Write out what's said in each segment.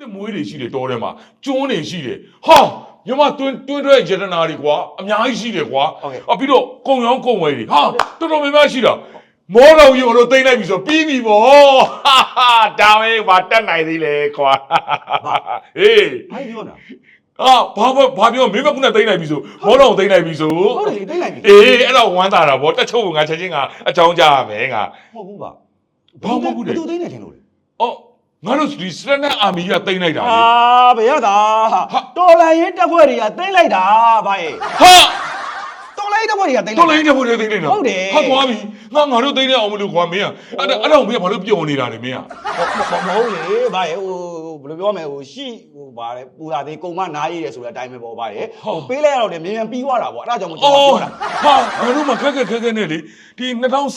တစ်မွေးတွေရှိတယ်တော်ထဲမှာကျွန်းတွေရှိတယ်ဟာမြမတွင်းတွင်းထွက်ရတနာတွေကွာအများကြီးရှိတယ်ကွာဟုတ်ကဲ့အပြီးတော့ကုံရောင်းကုံဝယ်တွေဟာတော်တော်များများရှိတာမောတော်ကြီးကိုတော့တိမ့်လိုက်ပြီဆိုပြီးပြီဗောဟာဟာဒါပဲဘာတက်နိုင်သေးလဲကွာဟေးဘာပြောတာအာဘာဘာဘာပြောမင်းမကုနဲ့တိမ့်လိုက်ပြီဆိုမောတော်ကိုတိမ့်လိုက်ပြီဆိုဟုတ်တယ်လေတိတ်လိုက်ပြီအေးအဲ့တော့ဝမ်းသာတာဗောတက်ချုပ်ကငါချက်ချင်းကအကြောင်းကြားရမယ်ငါဟုတ်ဘူးပါဘာမဟုတ်ဘူးလေဘသူတိတ်နေတယ်လို့လေအော် ငါတို့ဒီစရနက်အာမီကတိမ့်လိုက်တာလေ အာဘယ်ရတာ ဟာ တော်လိုင်းရင်တက်ဖွဲ့တွေကတိတ်လိုက်တာဗျရဲ့ ဟာ တော်လိုင်းတက်ဖွဲ့တွေကတိတ် တော် လိုက် လိုင်းတဲ့ဘုရားသိနေတော့ ဟုတ်တယ် ဟာသွားပြီငါငါတို့သိနေအောင်မလို့ကွာမင်းอ่ะအဲ့ဒါအဲ့တော့မင်းကဘာလို့ပြုံနေတာလဲမင်းอ่ะ မဟုတ်လေဗျရဲ့ဟို ဘယ်လိုပြောမလဲဟိုရှိဟိုဗါလေပူတာသေးကုံမနားရည်တယ်ဆိုတဲ့အတိုင်းပဲပေါ့ဗျရဲ့ဟိုပေးလိုက်ရတော့လေမြန်မြန်ပြီးသွားတာပေါ့အဲ့ဒါကြောင့်မကျွန်တော်အော်ပြောတာဟာငါတို့မှခက်ခက်ခက်ခက်နဲ့လေဒီ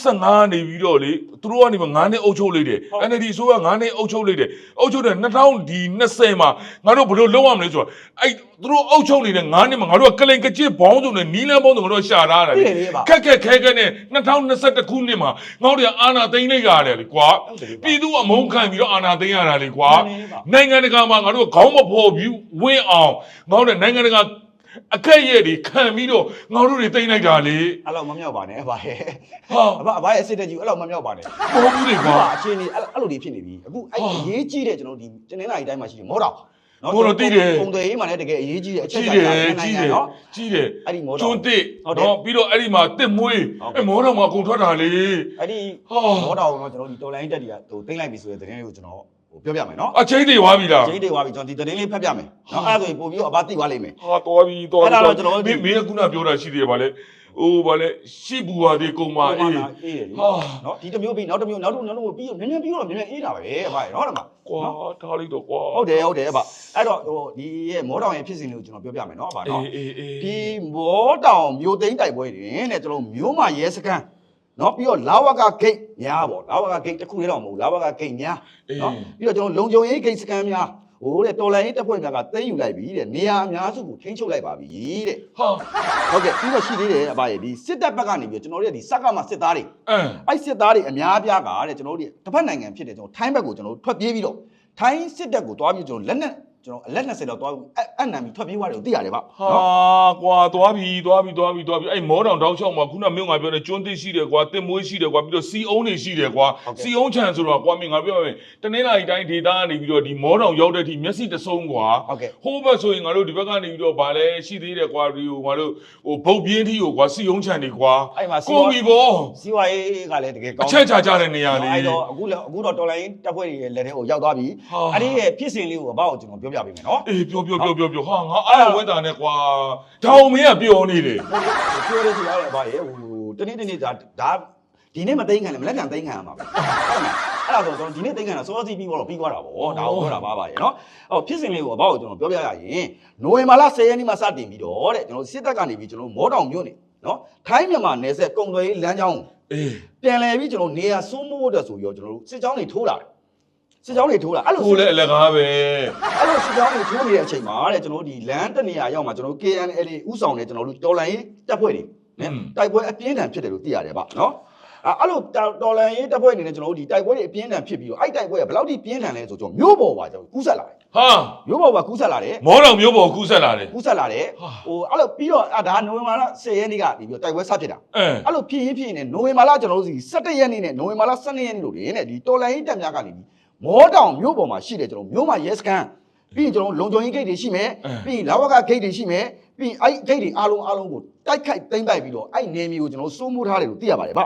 2015နေပြီးတော့လေသူတို့ကနေမှ9နှစ်အုပ်ချုပ်လိုက်တယ် NLD ဆိုက9နှစ်အုပ်ချုပ်လိုက်တယ်အုပ်ချုပ်တဲ့2020မှာငါတို့ဘယ်လိုလုပ်ရမလဲဆိုတော့အဲ့သူတို့အုပ်ချုပ်နေတဲ့9နှစ်မှာငါတို့ကကလိန်ကကြစ်ဘောင်းစုံနဲ့နီလန်းဘောင်းစုံငါတို့ရှာထားတာလေခက်ခက်ခဲခဲနဲ့2021ခုနှစ်မှာငါတို့ကအာဏာသိမ်းလိုက်ရတယ်လေကွာပြည်သူအမုန်းခံပြီးတော့အာဏာသိမ်းရတာလေကွာနိုင်ငံတကာမှာငါတို့ခေါင်းမဖော်ပြီးဝင်းအောင်ငါတို့နိုင်ငံတကာအခက်ရဲ့တွေခံပြီးတော့ငါတို့တွေသိမ်းလိုက်တာလေအဲ့လောက်မမြောက်ပါနဲ့ဗျရဲ့ဟာအဘအဘရဲ့အစ်တက်ကြီးအဲ့လောက်မမြောက်ပါနဲ့မဟုတ်ဘူးလေအခုကွာကအခြေအနေအဲ့အဲ့လိုတွေဖြစ်နေပြီအခုအဲ့ဟာအရေးကြီးတဲ့ကျွန်တော်တို့ဒီတနင်္လာရီတိုင်းမှာရှိတယ်မောတော်မော်တော်သိတယ်ပုံတွေရေးမှလည်းတကယ်အရေးကြီးတဲ့အချက်ကြီးချာတယ်ချာကြီးနိုင်တယ်နော်ကြီးတယ်အဲ့ဒီမောတော်ကျွန်းတစ်ဟုတ်တယ်နော်ပြီးတော့အဲ့ဒီမှာတစ်မွေးဟုတ်ကဲ့အဲ့မောတော်မှာကုန်ထွက်တာလေအဲ့ဒီဟာမောတော်ကတော့ကျွန်တော်ဒီတော်လိုင်းတက်တွေကဟိုတင်လိုက်ပြီဆိုတဲ့သတင်းလေးကိုကျွန်တော် ဟိုပြောပြမယ်နော်အချိန်တွေဝါပြီလားဂျိတ်တွေသွားပြီကျွန်တော်ဒီသတင်းလေးဖတ်ပြမယ်နော်အဲ့ဒါဆိုရင်ပို့ပြီးတော့အဘသိသွားလိမ့်မယ်ဟာတော်ပြီတော်ပြီအဲ့ဒါတော့ကျွန်တော်တို့မင်းမင်းကခုနပြောတာရှိသေးတယ်ဗာလေဟိုဗာလေရှိဘူးဟာဒီကုံမာအေးအေးတယ်လေဟာနော်ဒီတစ်မျိုးပြီးနောက်တစ်မျိုးနောက်တစ်မျိုးနောက်တစ်မျိုးပြီးမြန်မြန်ပြီးတော့မြန်မြန်အေးတာပဲအဘရနော်ဒီမှာကွာထားလိုက်တော့ကွာဟုတ်တယ်ဟုတ်တယ်အဘအဲ့တော့ဟိုဒီရဲ့မောတော်ရဲ့ဖြစ်စဉ်လေးကိုကျွန်တော်ပြောပြမယ်နော်အဘနော်အေးအေးအေးဒီမောတောင်မြို့သိမ်းတိုက်ပွဲတွင်တဲ့ကျွန်တော်မြို့မှာရဲစခန်း နော်ပြီးတော့လာဝကဂိတ်များပေါ့လာဝကဂိတ်တစ်ခုတည်းတော့မဟုတ်ဘူးလာဝကဂိတ်များအေးနော်ပြီးတော့ကျွန်တော်လုံခြုံရေးဂိတ်စခန်းများဟိုတဲ့တော်လိုင်းရေးတပ်ဖွဲ့များကသိမ်းယူလိုက်ပြီတဲ့နေရာအများစုကိုထိန်းချုပ်လိုက်ပါပြီတဲ့ဟာဟုတ်ကဲ့ပြီးတော့ရှိသေးတယ်အဘရဲ့ဒီစစ်တပ်ဘက်ကနေပြီးတော့ကျွန်တော်တို့ရဲ့ဒီစက်ကမှစစ်သားတွေအမ်အဲ့စစ်သားတွေအများအပြားကတဲ့ကျွန်တော်တို့ဒီတစ်ဖက်နိုင်ငံဖြစ်တဲ့ကျွန်တော်ထိုင်းဘက်ကိုကျွန်တော်တို့ထွက်ပြေးပြီးတော့ထိုင်းစစ်တပ်ကိုတွားပြီးကျွန်တော်လက်နက် ကျွန်တော်အလက်20လောက်တွားပြီးအအနံပြီးထွက်ပြေးသွားတယ်ကိုသိရတယ်ဗျဟာနော်ကွာသွားပြီသွားပြီသွားပြီသွားပြီအဲ့မောတောင်တောက်ချောက်မှာခုနမင်းငါပြောတဲ့ကျွန်းတစ်ရှိတယ်ကွာတစ်မွေးရှိတယ်ကွာပြီးတော့စီအုံးတွေရှိတယ်ကွာစီအုံးချန်ဆိုတော့ကွာမင်းငါပြောမယ်တနင်္လာရီတိုင်းဒေတာကနေပြီးတော့ဒီမောတောင်ရောက်တဲ့အထိမျက်စိတဆုံးကွာဟုတ်ကဲ့ဟိုးဘက်ဆိုရင်ငါတို့ဒီဘက်ကနေပြီးတော့ဗာလဲရှိသေးတယ်ကွာဒီဟိုငါတို့ဟိုဘုတ်ပြင်းထီကိုကွာစီအုံးချန်တွေကွာအဲ့မှာစီကိုဝါပြီဘောစီဝါရေးကလည်းတကယ်ကောအင်းချက်ချာကြတဲ့နေရာလေးအဲ့တော့အခုလည်းအခုတော့တော်လိုင်းတပ်ဖွဲ့တွေရဲ့လက်ထဲကိုရောက်သွားပြီဟာအဲ့ဒီရဲ့ဖြစ်စဉ်လေးကိုအဘောက်ကျွန်တော်ပြောပြပေးမယ်နော်အေးပြောပြောပြောပြောပြောဟာငါအားရဝဲတာနဲ့ကွာတောင်မင်းကပြောနေတယ်ပြောရစီရတယ်ဗျရဲ့ဟိုတနေ့တနေ့ဒါဒါဒီနေ့မသိမ်းခံလည်းမလက်ခံသိမ်းခံရမှာပဲဟုတ်တယ်အဲ့ဒါဆိုကျွန်တော်ဒီနေ့သိမ်းခံတာစောစီးပြီးတော့ပြီးသွားတာဗောဒါကိုပြောတာပါပါရဲ့နော်ဟောဖြစ်စဉ်လေးကိုအဘောက်ကျွန်တော်ပြောပြရရင်နိုဝင်ဘာလ10ရက်နေ့မှစတင်ပြီးတော့တဲ့ကျွန်တော်စစ်တပ်ကနေပြီးကျွန်တော်မောတောင်မြို့နေနော်ထိုင်းမြန်မာနယ်စပ်ကုံသွယ်ရေးလမ်းကြောင်းကိုအေးပြန်လဲပြီးကျွန်တော်နေရာစိုးမိုးတဲ့ဆိုပြီးတော့ကျွန်တော်တို့စစ်ကြောင်းတွေထိုးလာတယ် စစ်ကြောင်းတွေထိုးလာအဲ့လိုကိုလည်းအလကားပဲအဲ့လိုစစ်ကြောင်းတွေထိုးနေတဲ့အချိန်မှာတဲ့ကျွန်တော်တို့ဒီလမ်းတစ်နေရာရောက်မှာကျွန်တော်တို့ KNL ဥဆောင်တဲ့ကျွန်တော်တို့တော်လိုင်းရေးတပ်ဖွဲ့တွေနော်တိုက်ပွဲအပြင်းထန်ဖြစ်တယ်လို့သိရတယ်ဗျနော်အဲ့အဲ့လိုတော်လိုင်းရေးတပ်ဖွဲ့အနေနဲ့ကျွန်တော်တို့ဒီတိုက်ပွဲတွေအပြင်းထန်ဖြစ်ပြီးတော့အဲ့တိုက်ပွဲကဘယ်လောက်ထိပြင်းထန်လဲဆိုကျွန်တော်မျိုးပေါ်ပါကျွန်တော်ကူးဆက်လာတယ်ဟာမျိုးပေါ်ပါကူးဆက်လာတယ်မောတောင်မျိုးပေါ်ကူးဆက်လာတယ်ကူးဆက်လာတယ်ဟာဟိုအဲ့လိုပြီးတော့အဲ့ဒါနိုဝင်ဘာလ10ရက်နေ့ကနေပြီးတော့တိုက်ပွဲစဖြစ်တာအဲအဲ့လိုဖြစ်ရင်ဖြစ်ရင်နဲ့နိုဝင်ဘာလကျွန်တော်တို့စီ17ရက်နေ့နဲ့နိုဝင်ဘာလ12ရက်နေ့လို့နေနဲ့ဒီတော်လိုင်းရေးတပ်များကနေပြီး မောတောင်မြို့ပေါ်မှာရှိတယ်ကျွန်တော်မြို့မှာရဲစခန်းပြီးရင်ကျွန်တော်လုံခြုံရေးဂိတ်တွေရှိမယ်ပြီးရင်လာဝကဂိတ်တွေရှိမယ်ပြီးရင်အဲ့ဂိတ်တွေအားလုံးအားလုံးကိုတိုက်ခိုက်သိမ်းပိုက်ပြီးတော့အဲ့နေမျိုးကိုကျွန်တော်စိုးမိုးထားတယ်လို့သိရပါတယ်ဗျဟာ